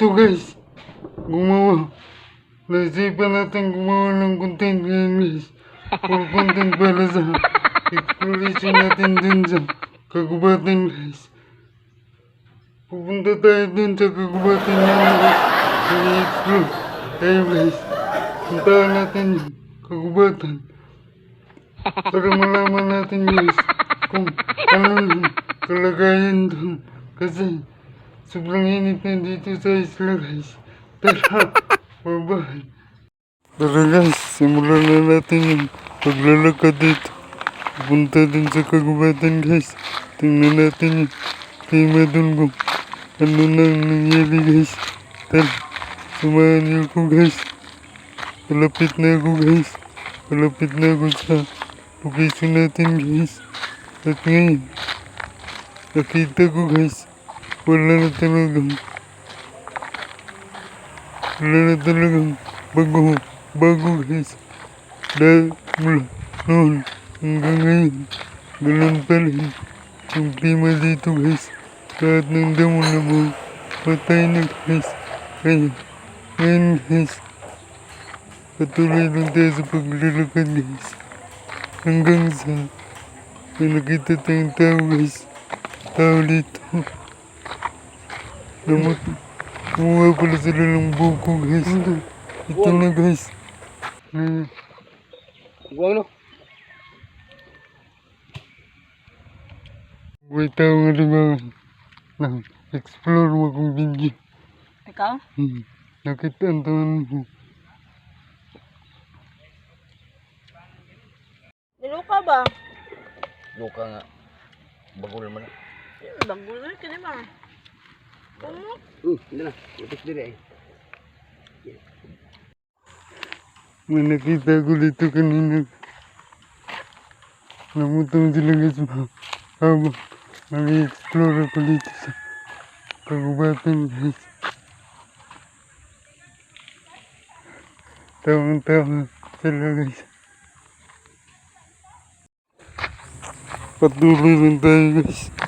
dito guys. Gumawa. Naisipan natin gumawa ng content ngayon guys. For content para sa exploration natin dun sa kagubatan guys. Pupunta tayo dun sa kagubatan namin guys. Mag-explore tayo guys. Puntahan natin yung kagubatan. Para malaman natin guys kung ano yung kalagayan dun. Kasi sobrang init na dito sa isla guys. Tara, bye-bye. Tara guys, simulan na natin yung paglalakad dito. Punta din sa kagubatan guys. Tingnan natin yung klima dun kung ano na ang nangyari guys. Tara, samahan niyo ko guys. Palapit na ako guys. Palapit na ako sa location natin guys. At ngayon, nakita ko guys, wala na talagang wala na talagang bago, bago guys. Dahil mula noon hanggang ngayon, ganun pa rin yung klima dito guys. Lahat ng damo na mo, patay na guys. Kaya, ngayon guys, patuloy lang tayo sa paglalakad guys. Hanggang sa may nakita tayong tao guys. Tao dito. Namut Kumuha pala sila ng buko guys. Ito na guys. Hmm. Buwang no? May tao nga rin mga nang explore mo kong video. Ikaw? Hmm. Nakita ang taon mo. Niluka ba? Luka nga. Bagol man. Hmm, Bagulol ka Uh, hindi na. Utos diri eh. May nakita ko dito kanina. Namutong sila guys mga habang nag-explore ako dito sa kagubatan guys. Tawang-tawa sila guys. Patuloy lang tayo guys.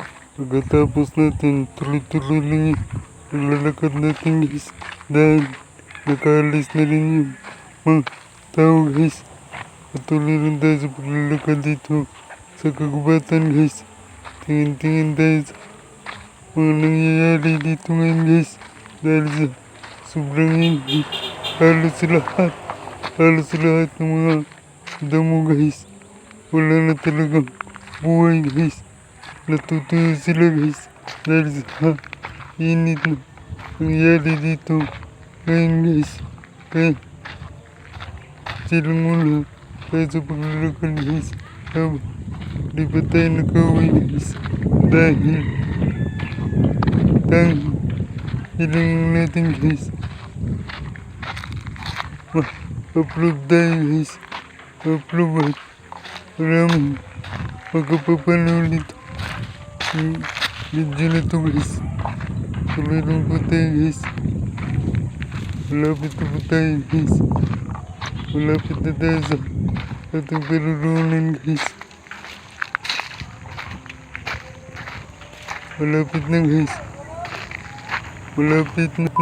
Pagkatapos natin, tuloy-tuloy lang yung paglalakad natin guys. Dahil nakaalis na rin yung mga tao guys. Patuloy lang tayo sa paglalakad dito sa kagubatan guys. Tingin-tingin tayo sa mga nangyayari dito ngayon guys. Dahil sa sobrang hindi. Halos lahat. Halos lahat ng mga damo guys. Wala na talagang buhay guys. Natutuyo sila guys. Dahil sa init na nangyayari dito. Ngayon guys. Kaya silang mula tayo sa paglalakad guys. Habang di pa tayo nakauwi guys. Dahil dahil ilang natin guys. Ma-upload guys. Upload at maraming magkapapanood nito. Na to guys. Tuloy lang po tayo guys. Malapit na po tayo guys. Malapit na tayo sa ating pinunungan guys. Malapit na guys. Malapit na